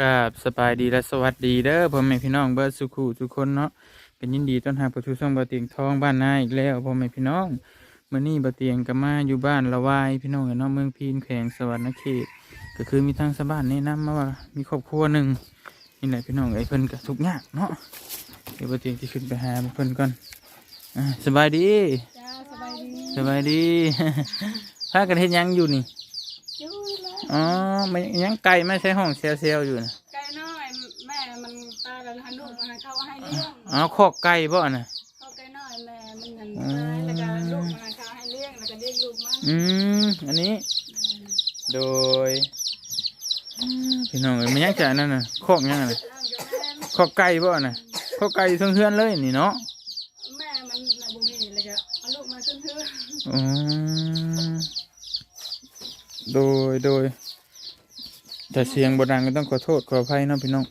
กับสบายดีและสวัสดีเด้อพ่อแม่พี่น้องเบิร์ดสุขุทุกคนเนาะกันยินดีต้อนรับประชุช่องบะเตียงทองบ้านนาอีกแล้วพ่อแม่พี่น้องเมื่อนี้บะเตียงก็มาอยู่บ้านละวายพี่น้องเนาะเมืองพีนแขวงสวรรณเขตก็คือมีทางสะบ้านแนะนำมาว่ามีครอบครัวหนึ่งนี่แหละพี่น้องไอ้เพิ่นก็ทุกข์ยากเนาะเดี๋ยวบะเตียงจะขึ้นไปหาเพิ่นก่อนอ่าสบายดีจ้าสบายดีสบายดีพากันเฮ็ดหยังอยู่นี่ อยู่แล้วอ๋อมันยังไก่ไม่ใช่ห้องเซลเซลอยู่นะไก่น้อยแม่มันตายแล้วหันลูกมันเขาให้เลี้ยงอ๋อคอกไก่บ่น่ะเขาไก่น้อยแม่มันหันตายแล้วก็ลูกมันเขาให้เลี้ยงแล้วก็เลี้ยงลูกมันอืมอันนี้ โดยอืมพี่น้องเอ้ยมันยังจะนั่นน่ะคอกยังน่ะเรื่องกับแม่คอกไก่บ่น่ะคอกไก่อยู่เทั้งเฮือนเลยนี่เนาะแม่มันน่ะบุมีแล้วก็เอาลูกมาขึ้นเพื่ออืมโดยโดย แต่เสียงบ่ดังก็ต้องขอโทษขออภัยเนาะพี่น้อง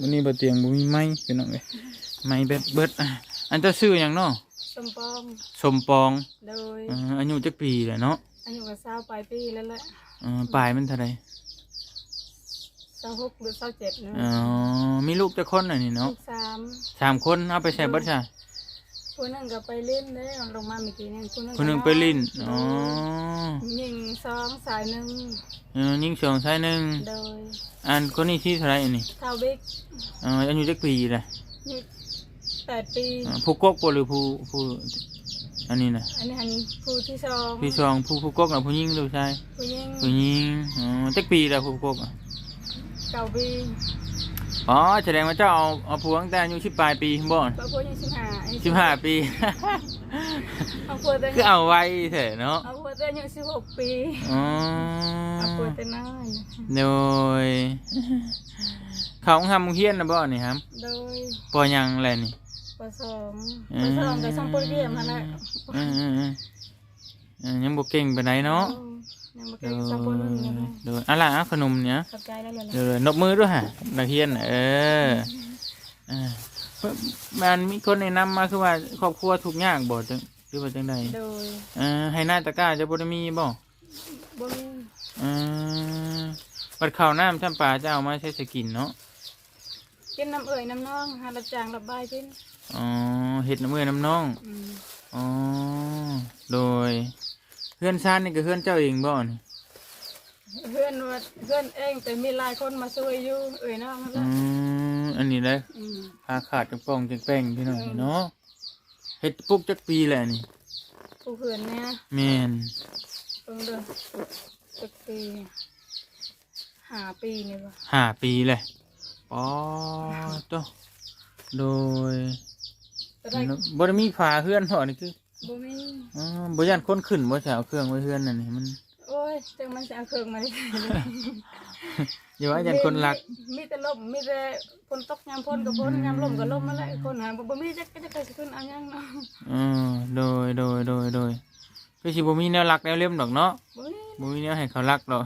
วันนี้บ่เตียงบ่มีไม้พี่น้องเอ้ยไม้เบิดเบิดอะอันเจ้าชื่อหยังเนาะสมปองสมปองโดยอ่าอายุจักปีแหละเนาะอายุก็สาวปลายปีแล้วแหละอ่าปลายมันเท่าไหร่สาวหกหรือสาวเจ็ดเนาะอ๋อมีลูกจะคนอะนี่ลูเนาะกสามสามคนเอาไปใช้เบัตรใช่ ผู้หนึงก็ไปเล่นเด้อลงมาเมื่อกี้นี่ผู้หนึงคนหนึ่งไปลินอ๋อยิงสองสายหนึ่งเออยิ่งสองใช้หนึ่งโดยอันคนนี้ที่เท่าไหรอันนี้เท่าบิ๊กเอออายุจักปีเลยนี่แปดปีอ่าผู้กกบ่หรือผู้ผู้อันนี้นะอันนี้หันผู้ที่สองพี่สองผู้ผู้กกนะผู้หญิงหรือผู้ชายผู้หญิงผู้หญิงอ๋อจักปีแล้วผู้กกอะเก่าปี อ๋อแสดงว่าเจ้าเอาเอาผัวตั้งแต่อายุสิบปลายปีบ่บางคนยังสิบห้าสิบห้าปีเอาผัวแต่คือเอาไว้เถอะเนาะเอาผัวแต่ยังสิบหกปีอ๋อเอาผัวแต่น้อยโดยเขาทำเฮียนนะบ่นี่ครับโดยปอยังอะไรนี่ผสมอืผมสมกับมซัมโปรเกียมฮะนะเออเออเออเออยังบ่เก่งไปไหนใดเนาะ ยังบ่โดเก่งยซัมโปรนึงยังไงโดยอะไรอะขนมเนี้ยขับใจแล้วเลยเดี๋ยวนบมือด้วยฮะนักเรียนน่ะเออเออมันมีคนแนะนำมาคือว่าครอบครัวทุกข์ยากบ่จังหรือว่าจังใดโดยเออให้หน้าตะกร้าจะบ่ได้มีบ่บ่มีเออบัดข้าวน้ำช่ำปลาจะเอามาใช้สกินเนาะกินน้ำเอ่ยน้ำน้องหารับจ้างรับบายกินอ๋อเฮ็ดน้ำมือน้ำน้องอืม อ๋อ โดย เพื่อนชาตินี่ก็เพื่อนเจ้าเองบ่นี่เพื่อนว่าเพื่อนเองแต่มีหลายคนมาช่วยอยู่เอ่ยน้องนั่นแหอืละมอันนี้เลยอืมพาขาดจังป้องจังแป้งพี่น้องเนาะเฮ็ดปลุกจักปีแหละนี่ผู้เพื่อนเนี่ยแม่นเพิ่งเดือนสักปีหาปีนี่บ่ห้าปีเลยอ๋อโตโดยแต่ได้บ่ได้มีฝาเฮือนพอนี่คือ บ่มีอ๋อบ่ย่านคนขึ้นบ่จะเอาเครื่องไว้เฮือนนั่นนี่มัน โอ้ยจังมันจะเอาเครื่องมาได้อย่าว่าย่านคนรักมีแต่ลมมีแต่ฝนตกยามฝนกับฝนยามลมกับลมมาแล้วคนหาบ่บ่มีจักจะไปสิขึ้นเอาหยังเนาะอือโดยโดยโดยโดยคือสิบ่มีแนวรักแนวเล่มดอกเนาะบ่มีบ่มีแนวให้เขารักดอก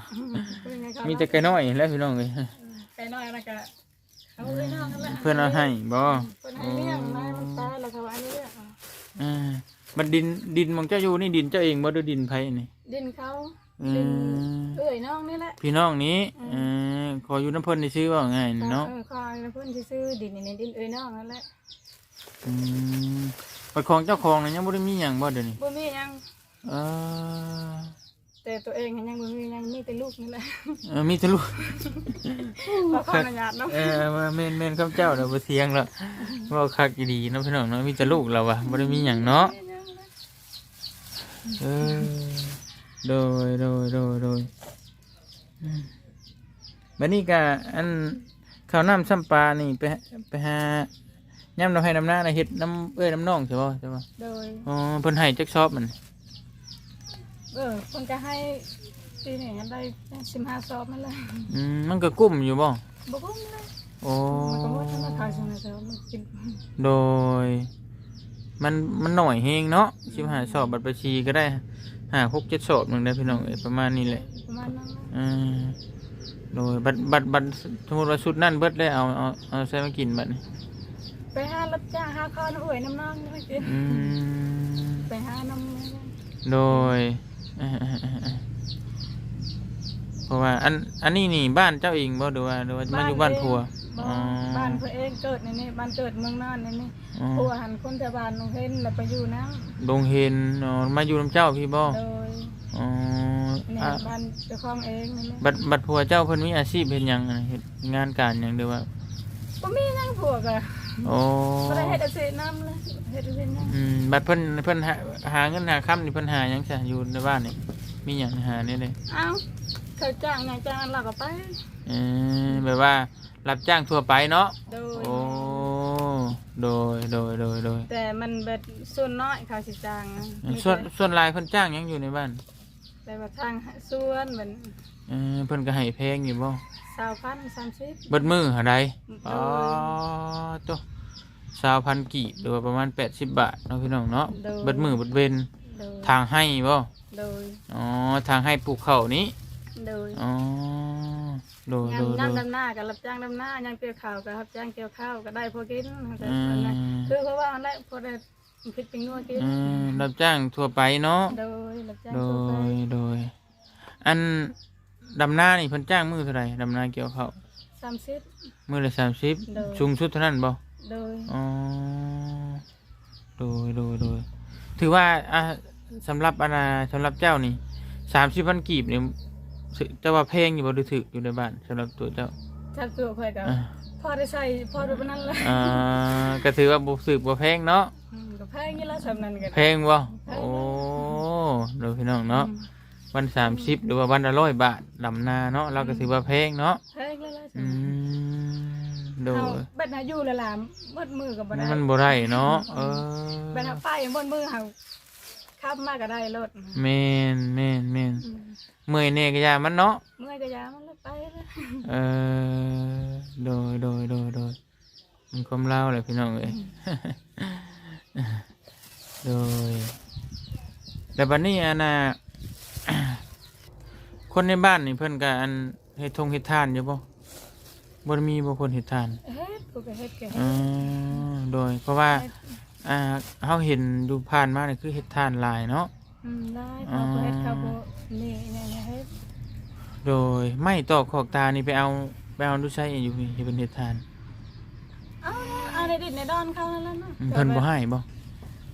เป็นไงเขามีแต่ไก่น้อยแหล้วพี่น้องเอ้ยไก่น้อยนะกะเอาเอ้ยน้องนั่นแหละเพื่อนเอาให้บ่เพิ่นให้เลี้ยงนายมันตายแล้วเขาว่าอันนี้เลี้ยงอ่า มันดินดินของเจ้าอยู่นี่ดินเจ้าเองบ่หรือดินไผนี่ดินเขาอืดินมเอ้ยน้องนี่แหละ พี่น้องนี้เออขออยู่น้ำเพิ่นได้ชื่อว่าไงนี่เนาะเออคอยเพิ่นสิซื้อดินนี่ในดินเอ้ยน้องนั่นแหละอืมบัดของเจ้าของน่ะยังบ่ได้มีหยังบ่เดี๋ยวนี้บ่มีหยังเออแต่ตัวเองยังบ่มีหยังมีแต่ลูกนี่แหละเออมีแต่ลูก ขอขออนุญาตเนาะเออมาแม่นแม่นคำเจ้าเดี๋ยวบ่เถียงแล้วเว้าคักอีดีเนาะพี่น้องเนาะมีแต่ลูกเราว่ะบ่ได้มีหยังเนาะ เออโดยโดยโดยโดยอืมบัดนี้ก็อันข้าวน้ำซ้ำปลานี่ไปไปหาย่ำน้ำให้น้ำหน้าน่ะเฮ็ดน้ำเอ้ยน้ำน้องใช่ป่ะใช่ป่ะโดย อ๋อเพิ่นให้จักชอบมันเออเพิ่นก็ให้ปีนี้ได้15ซอบนั่นแหละอืมมันก็กุ้มอยู่บ่บ่กุ้มเลยโอ้มันก็หมดราคาจังได๋ซะมันกิน โดย มันมันหน่อยเฮงเนาะชิมหาสอบบัตรประชีก็ได้หาหกเจ็ดสอบหนึ่งได้พี่น้องเอ้ยประมาณนี้แหละประมาณนั้นนะอืมโดยบัตรบัตรบัตรสมมติว่าชุดนั่นเบิดได้เอาเอาเอาใส่มากินบัตรนี่ไปหารับจ้างหาข้าวน้ำเอ่ยน้ำน้องนี่มากินอืมไปหาน้ำโดยเอ่อเอ่อเอ่อเอ่อพอราะว่าอันอันนี้นี่บ้านเจ้าเองบ่หรือว่าหรือว่ามันอยู่บ้านผัว บ่อ๋อ บ้านเพื่อเองเกิดในนี่บ้านเกิดเมืองนอนในนี่อ๋อผัวหันคนแต่บ้านลงเห็นแล้วไปอยู่น้ดงเห็นอ๋อมาอยู่นํเจ้าพี่บ่ำโดยอ๋อเนี่ยอะบ้านเจ้าของเองนี่นี่บัดบัดผัวเจ้าเพิ่นมีอาชีพเฮ็ดหยังอะเฮ็ดงานการหยังหรือว่าบ่มีหยังผัวก็โอ้บ่ได้เฮ็ดอาชีพนำเลยเฮ็ดอาชีพนำอืมบัดเพิ่นเพิ่นหาหาเงินหาค่ำนี่เพิ่นหาหยังซะอยู่ในบ้านนี่มีหยังหาเนี่ยเลยเอ้าเขาจ้างไงจ้างเราก็ไปเออแบบว่ารับจ้างทั่วไปเนาะโดย โอ้โดยโดยโดยโดยแต่มันเบิดส่วนน้อยเขาสิจ้างนะมีส่วนแต่ส่วนหลายเพิ่นจ้างหยังอยู่ในบ้านแต่ว่าทางส่วนมันเออเพิ่นก็ให้แพงอยู่บ่20,000 30เบิดมือหาใดโดอ๋อยตัวสาวพันกีบหรือว่าประมาณ 80 บาทเนาะพี่น้องเนาะโดย เบิดมือเบิดเวนโดยทางให้บ่โดยอ๋อทางให้ปลูกข้าวนี้ โดย อ๋อ โดยยาโดมยยามโดย ดำหน้าก็รับจ้างดำหน้ายามเกี่ยวข้าวก็รับจ้างเกี่ยวข้าวก็ได้พอกินแต่อืมอันนั้นคือเพราะว่าอันนั้นพอได้คิดเป็นงัวกินอืมรับจ้างทั่วไปเนาะ โดยรับจ้างโดทั่วไปย โดย อันดำนานี่เพิ่นจ้างมือเท่าไหร่ดำนาเกี่ยวข้าวสามสิบ มือละสามสิบโดย สูงสุดเท่านั้นบ่ โดยอ๋อ โดย โดย โดย ถือว่าอะสำหรับอาณาสำหรับเจ้านี่สามสิบพันกีบเนี่ย ถือเจ้าว่าแพงอยู่บ่หรือถืออยู่ในบ้านสำหรับตัวเจ้าชักตัวค่อยก็อะพอได้ใส่พอได้ปานนั้นเลยอ่าก็ถือว่าบ่ถือบ่แพงเนาะอืมก็แพงนี่ละสำนั้นกันแพงบ่โอ้เดูพี่น้องเนาะวันสามสิบหรือว่าวันละร้อยบาทลำนาเนาะเราก็ถือว่าแพงเนาะแพงแล้วละอืมโดเอายบัดหาอยู่ละล่ะเบิดมือก็บ่ได้มันบ่ได้เนาะเออ บัดหาไปบนมือเฮาขับมาก็ได้รถแม่นแม่นแม่นอืม เมื่อยแน่ก็อยามันเนาะเมื่อยก็ยามันแล้วไปแล้วเออโดยโดยโดยโดยมันความเล่าเลยพี่น้องเอ้ยโดยแต่บัดนี้อันน่ะคนในบ้านนี่เพิ่นก็อันเฮ็ดทงเฮ็ดทานอยู่บ่บ่ได้มีบ่คนเฮ็ดทานเฮ็ดกูก็เฮ็ดก็อ๋เฮ็อดโดยเพราะว่าอ่าเฮาเห็นดูผ่านมานี่คือเฮ็ดทานหลายเนาะ อืมได้เขาก็เฮ็ดเขาบ่นี่เนี่ยเฮ็ดโดยไม่ตอกขอกตานี่ไปเอาไปเอาดูใช้อยู่นี่ที่เป็นเฮ็ดทานเอาเอาในดินในดอนเขานั่นแหละเนาะอืมเพิ่นบ่ให้บ่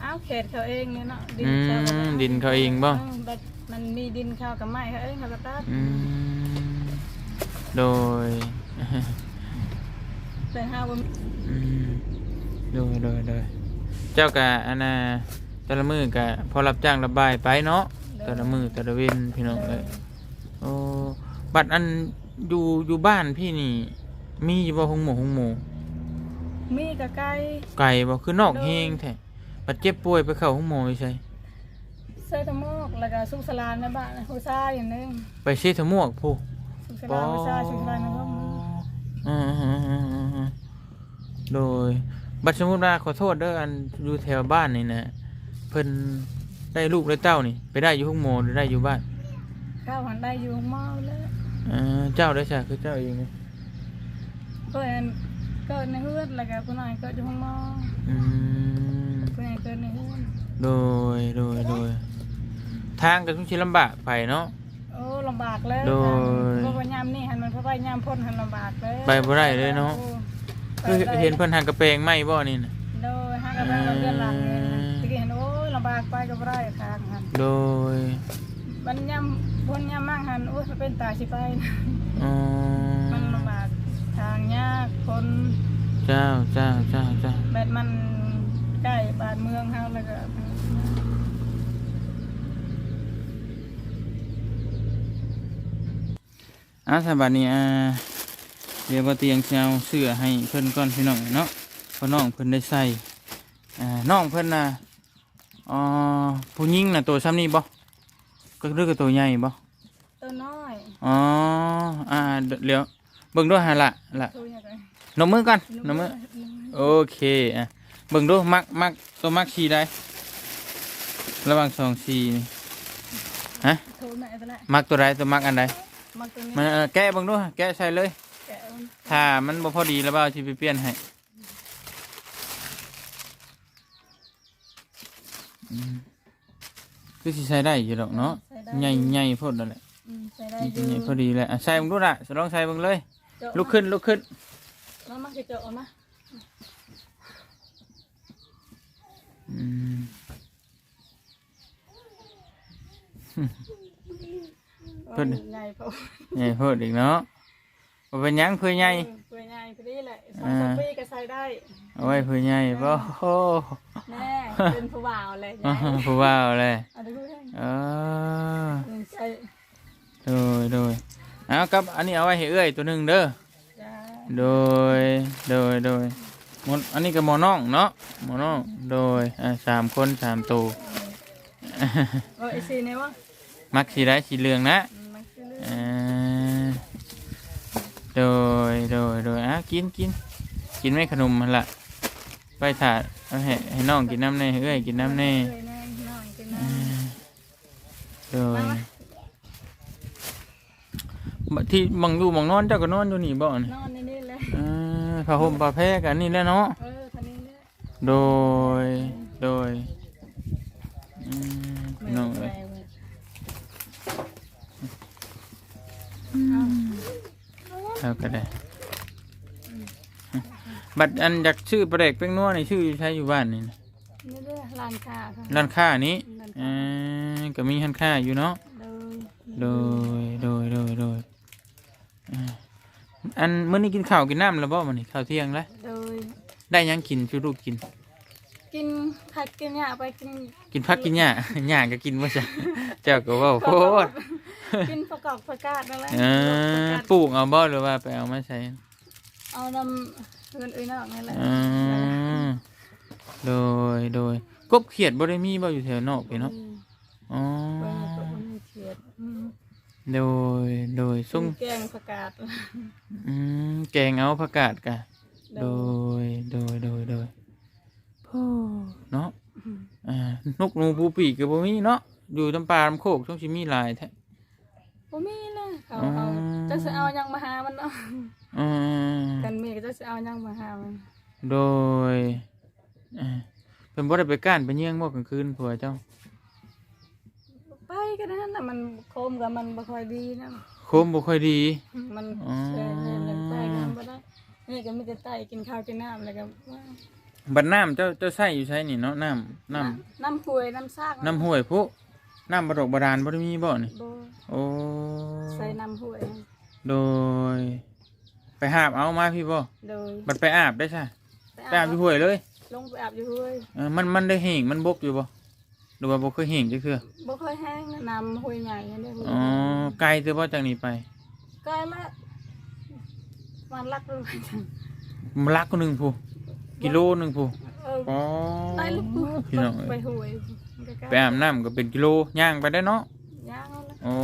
เอาเขตเขาเองเนี่ยเนาะดิอืนเขาก็มดินเขาเองบ่บัดมันมีดินเขากับไม้เขาเองเขาก็ตัดอืมโดย แต่เฮาบ่มีอืมโดยโดยโดยเจ้ากะอันน่ะ แต่ละมือกะพอรับจ้างระบายไปเนาะแต่ละมือแต่ละเว้นพี่น้องเอ้ยโอ้บัดอันอยู่อยู่บ้านพี่นี่ มีอยู่บ่หงหมูหงหมูมีกะไก่ไก่บ่คือนอกเฮงแท้บัดเจ็บป่วยไปเข้าหงหมูใช่เสื้อตะโมกแล้วก็สุกสลานในบ้านฮูซ่าอย่างหนึงไปเชทมวกผู้สุกสลานฮูซ่าสุกสลานในห้องอืมโดยบัดสมมุติว่าขอโทษเด้ออันอยู่แถวบ้านนี่นะ เพิ่นได้ลูกได้เต้านี่ ไปได้อยู่ห้องโมหรือได้อยู่บ้านข้าวหันได้อยู่ห้องหม้อแล้วเออเจ้าได้ใช่คือเจ้าเองนี่เพิ่นเกิดในเฮือนแล้วก็ผู้น้อยเกิดอยู่ห้องหม้ออืมผู้ใหญ่เกิดในเฮือนโดยโดยโดยทางก็ต้องชิลำบากไปเนาะ โอ้ลำบากแล้วโดยเพราะว่ายามนี่หันมันเพราะว่ายามพ่นหันลำบากเลยไปบ่ได้เลยเนาะคือเห็นเพิ่นหันกระเปงไหมบ่นี่นะโดยหากระเบื้องเดือนหลังนี่อืมตะกี้เห็นโอ้ยลำบากไปก็บ่ได้ทางหันโดยมันยามพ่นยามมั่งหันโอ้ยมันเป็นตาสิไปอ๋อมันลำบากทางยากคนเจ้าเจ้าเจ้าเจ้าแบบมันใกล้บ้านเมืองเฮาแล้วก็อะสบัดนี้อ่าเดี๋ยวบ่เตียงสิเชาเสื้อให้เพิ่นก่อนพี่น้องเนาะเพราะน้องเพิ่นได้ใส่อ่าน้องเพิ่นน่ะ อ๋อผู้หญิงน่ะตัวซ้ำนี้บ่ก็เรียกว่าตัวใหญ่บ่ตัวน้อยอ๋ออ่าเดี๋ยวเบิ่งด้วยหาละละตัวใหญ่เลยนมมือก่อนนมมือโอเคอะเบิ่งดูมักมักตัวมักสีได้ระหว่างสองสีนี่ฮะโทรแม่ไปแล้วมักตัวใดตัวมักอันใดมาตัวนี้มันเอ่อแกะเบิ่งดูแกะใส่เลยแกะมันถ้ามันบ่พอดีแล้วบ่าวสิไปเปลี่ยนให้อืม คือสิใช้ได้อยู่ดอกเนาะใส่ได้ ใหญ่ใหญ่โพดนั่นแหละออืมใส่ได้อนี่ยู่พอดีเลยอะใส่มึงดูละสลองใส่มึงเลย เจาะลุกขึ้นลุกขึ้นมามาเจาะเอามาอืมเพิ่นใหญ่พอใหญ่เพิ่นอีกเนาะบ่เป็นหยังเพื่อใหญ่ เออเพื่อใหญ่พอดีแหละสองสามปีก็ใส่ได้เอาไว้เพื่อใหญ่บ่โอ้ แน่เป็นผู้บ่าวเลยใหญ่ผู้ว่าวเลยเอาดูได้เออใส่โดยโดยเอากับอันนี้เอาไว้ให้เอื้อยตัวหนึงเด้อจ้าโดยโดยโดยหมดอันนี้ก็หมอน้องเนาะหมอน้องโดยอ่าสามคนสามตัว เอาไอซีเนี่ยวะมักสีได้สีเหลืองนะ อืมมันคือเรื่องอ่าโดยโดยโดยอะกินกินกินไม่ขนมมันละไปถาด เอาให้ให้น้องกินน้ำแน่ให้เอ้ยกินน้ำแน่เลยแน่น้อยกินอ่าน้ำโดยบัดที่บังอยู่บังนอนเจ้าก็นอนอยู่นี่บ่อนนอนในนี่เลยอ่าผ้าห่มผ้าแพรกันนี่แหล้วเนาะ เออทันนี้เลยโดย โดยอืมพี่น้องเอ้ยเอาก็ได้ บัตรอันอยากชื่อประเด็กเป็นนัวนี่ชื่อใช้อยู่บ้านนี่นะนี่เลยร้านค้าค่ะร้านค้านี้ร้านอ่ค้าาก็มีร้านค้าอยู่เนาะโดยโดยโดยโดยโดยอ่าอันมื้อนี้กินข้าวกินน้ำแล้วบ่มื้อนี้ข้าวเที่ยงแล้วโดย ได้หยังกินชูลูกกิน กินผักกินหญ้าไปกินกินผักกินหญ้า หญ้าก็กินบ่ซะเจ้าก็เว้าโพดกินประกอบประกาศนั่นแหละเออปลูกเอาบ่หรือว่าไปเอามาใช้เอานำ เงินอื่นออกนั่นแหละอ่าโดยโดยกบเขียดบ่ได้มีบ่อยู่แถวนอกพี่เนาะอ๋อเปิดตัวมันเขียดอืมโดยโดยส่งแกงประกาศอืมแกงเอาผักกาดกะโดยโดยโดยโดยพ่อเนาะอ่านกหนูปูปีกก็บ่มีเนาะอยู่ตำป่าลำโคกต้องสิมีหลายแท้ บ่มีเลยเขาเอาจะสิเอายังมาหามันเนาะอืมกันมีก็จะสิเอายังมาหามันโดยอ่าเป็นบ่ได้ไปก้านไปเยี่ยงบ่กลางคืนผัวเจ้า ไปก็ได้น่ะมันโคมกับมันบ่ค่อยดีนะโคมบ่ค่อยดี มันอ๋อเสียเงินเลยไปกันบ่ได้นี่ก็มีแต่ไตกินข้าวกินน้ำแล้วก็ว่าบัดน้ำเจ้าเจ้าใส่อยู่ใช้นี่เนาะน้ำน้ำน้ำห้วยน้ำซากน้ำห้วยพุ น้ำบรกบาดาลบ่ได้มีบ่นี่บ่โอ้ใส่น้ำห้วยโดย ไปหาบเอามาพี่บ่โดยบัดไปอาบได้ใช่ไปอาบอยู่ห้วยเลย ลงไปอาบอยู่ห้วยเออมันมันได้แห้งมันบกอยู่บ่หรือว่าบ่เคยแห้งจักเทื่อบ่ค่อยแห้งนะน้ำห้วยใหญ่นั่นเด้อห้วยอ๋อไกลเด้อบ่จากนี้ไปใกล้ละมันรักเลยจังมันลักก็หนึงผู้กิโลหนึงผู้เอออ๋อได้ลูกพี่น้องไปเอ้ย ห้วยใกล้ไปอาบน้ำก็เป็นกิโลย่างไปได้เนาะๆย่างเอาละอ๋อ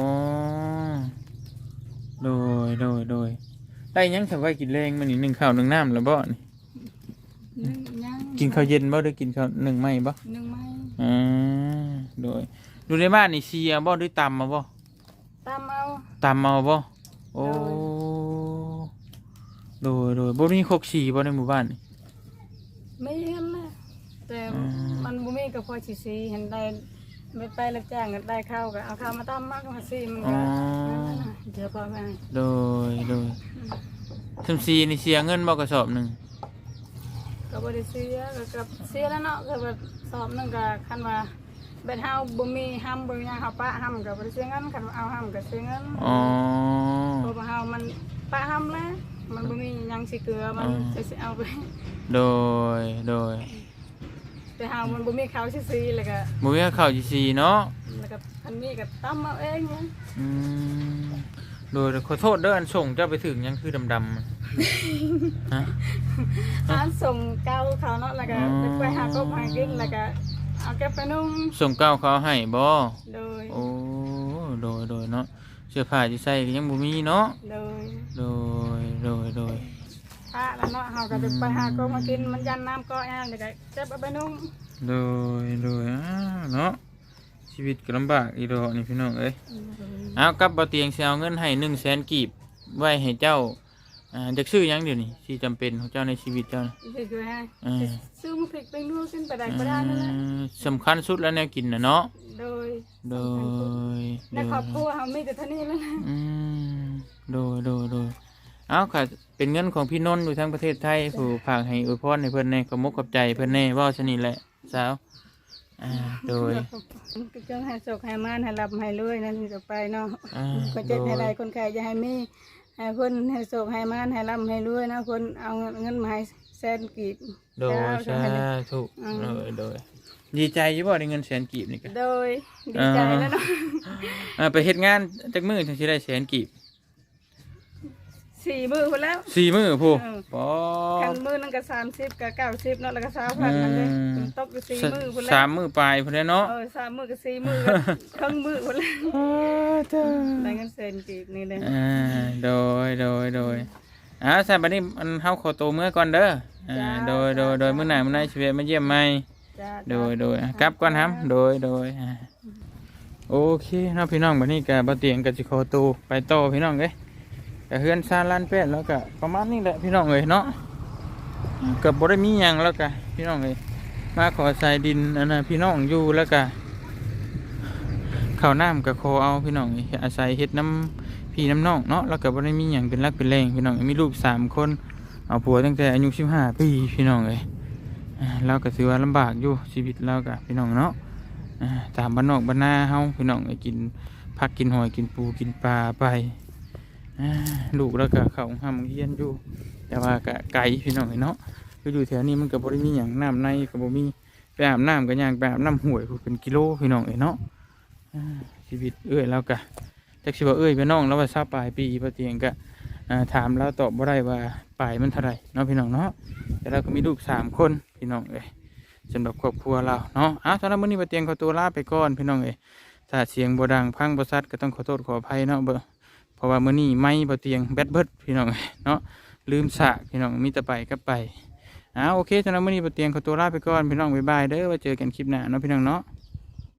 โดยโดยโดยได้หยังสบายกินแรงมันนี่หนึ่งข้าวหนึ่งน้ำแล้วบ่นี่นึ่งย่างกินข้าวเย็นบ่หรือกินข้าวหนึ่งไหมบ่นึ่งไม้อ่าโดยดูในบ้านนี่เชียร์บ่หรือตำมาบ่ตามเอาตำมาบ่โอ้โดยโดยบ่มีคกชีบ่ในหมู่บ้านนี่ ไม่เห็นเลยแต่อืม มันบ่มีก็พอสิซีเห็นได้ไปไปรับจ้างก็ได้ข้าวก็เอาข้าวมาตำมากมาซีมันอ๋ก็อนั่นน่ะเดี๋ยวพอไปโดยโดยซึมซีนี่เสียเงินบ่กระสอบหนึ่งก็บ่ได้เสียก็กับเสียแล้วเนาะก็แบบสอบหนึงก็คันว่าเบ็ดเฮาบ่มีห้ำบ่มีหยังเฮาปะห้ำก็บ่ได้เสียเงินคันว่าเอาห้ำก็เสียเงินอ๋อเพราะว่าเฮามันปะห้ำแล้วมันบ่มีหยังสิเกลือมันอ๋อจะสิเอาไปโดยโดย แต่เฮามันบ่มีข้าวสิซีแล้วก็บ่มีข้าวจีซีเนาะแล้วก็คันมีก็ตำเอาเองเนี่ยอืมโดยขอโทษเด้ออันส่งเจ้าไปถึงยังคือดำๆอะฮะร้านส่งเก้าเขาเนาะแล้วก็อ๋อ ไปหากบหากินแล้วก็เอาแก็บไปนุ่งส่งเก้าเขาให้บ่โดยโอ้โดยโดยเนาะเสื้อผ้าที่ใส่ก็ยังบ่มีเนาะโดยโดยโดยโดย พระแล้วเนาะเฮาก็จะไปหากบมากินมันยันน้ำก็แอนแล้วก็เก็บเอาไปนุ่งโดยโดยอ้าวเนาะชีวิตก็ลำบากอีโดอกนี่พี่น้องเอ้ยเอากลับบ่เตียงสิเอาเงินให้100,000กีบไว้ให้เจ้าอ่าจักซื้อหยังเดี๋ยวนี้ที่จำเป็นของเจ้าในชีวิตเจ้านะพริกด้วยฮะอืม ซื้อมาพริกไปนัวขึ้นไปได้ก็ได้นั่นแหละอืมสำคัญสุดแล้วแนวกินนะเนาะโดยโดยในครอบครัวเขามีแต่เท่านี้แล้วนะอืมโดยโดยโดย เอาค่ะเป็นเงินของพี่นนท์อยู่ทั้งประเทศไทยผู้ฝากให้อวยพรให้เพิ่นแน่ขอมกขอบใจเพิ่นแน่เว่าชนิดแหละสาวอ่าโดยก็จงให้สุขให้มานให้รับให้รวยนั่นจะไปเนาะอ่าก็เจ็บให้ได้คนไข้จะให้มีให้คนให้สุขให้มานให้รับให้รวยนะคนเอาเงินมาให้แสนกีบโดยเจ้าสาเจ้าให้ธุอืมโดยโดยดีใจอยี่บ่ได้เงินแสนกีบนี่ก็โดยดีใจแล้วเนาะอ่าไปเฮ็ดงานจักมื้อถึงสิได้แสนกีบ สี่มือคนแล้วสี่มื้อผู้เออปอคันมือนึงก็สามสิบก็เก้าสิบเนาะแล้วก็สามพันนั่นเลยอืมตกอยู่สี่มือคนแล้สาวมมื้อปลายพุ่นแหล้วเนาะเออสามมือก็สี่มือก็ครึ่งมือคนแล้วได้เงินแสนกีบนี่เลยอ่าโดยโดยโดยอ่าสายบัดนี้มันเฮาขอตัวเมื่อก่อนเด้ออ่าโดยโดยโดยมื้อหน้ามื้อหน้าชีวิตมาเยี่ยมใหม่จ้าโดยโดยอะกลับก่อนครับโดยโดยอ่าโอเคเนาะพี่น้องบัดนี้ก็บ่เตียงก็สิขอตัวไปต่อพี่น้องเอ้ ยก็เฮือนซาลานเป็ดแล้วก็ประมาณนี้แหละพี่น้องเอ้ยเนาะก็บ่ได้มีหยังแล้วก็พี่น้องเอ้ยมาขอใส่ดินอันนะพี่น้องอยู่แล้วก็ข้าวน้ำก็ขอเอาพี่น้องเอ้ยอาศัยเฮ็ดน้ำพี่น้ำน้องเนาะแล้วก็บ่ได้มีหยังเป็นรักเป็นแรงพี่น้องเอ้มีลูกสามคนเอาผัวตั้งแต่อายุ15ปีพี่น้องเอ้ยเราก็ถือว่าลำบากอยู่ชีวิตเรากับพี่น้องเนาะอ่าตามบ้านนอกบ้านนาเฮาพี่น้องก็กินผักกินหอยกินปูกินปลาไป ลูกแล้วก็เขาห้ามเฮียนอยู่ แต่ว่าก็ไกลพี่น้องเนาะคืออยู่แถวนี้มันก็บ่ได้มีหยังน้ำในก็บ่มีไปอาบน้ำก็ย่างไปอาบน้ำห้วยเป็นกิโลพี่น้องเอ้ยเนาะชีวิตเอ้ยเราก็จักสิว่าเอ้ยพี่น้องแล้วว่าทราบปลายปีพอเตียงก็ถามแล้วตอบบ่ได้ว่าปลายมันเท่าไรเนาะพี่น้องเนาะแต่เราก็มีลูกสามคนพี่น้องเอ้ยสำหรับครอบครัวเราเนาะอ้าวสำหรับมื้อนี้มาเตียงขอตัวลาไปก่อนพี่น้องเอ้ยถ้าเสียงบ่ดังพังบ่ซัดก็ต้องขอโทษขออภัยเนาะเบอ ราะว่ามื้อนี้ไม่บ่เตียงแบตเบิดพี่น้องเนาะลืมสะพี่น้องมีแต่ไปก็ไปอ่าโอเคสำหรับมื้อนี้บ่เตียงขอตัวลาไปก่อนพี่น้องบ๊ายบายเด้อไว้เจอกันคลิปหน้าเนาะพี่น้องเนาะ